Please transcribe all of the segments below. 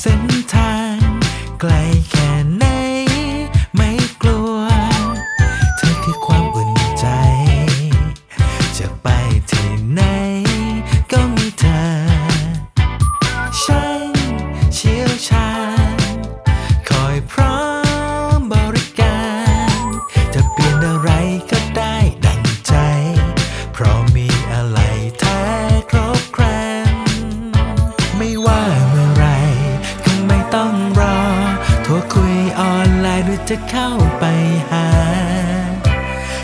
เส้นทางไกล จะเข้าไปหา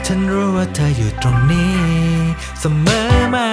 ฉันรู้ว่าเธออยู่ตรงนี้ เสมอมา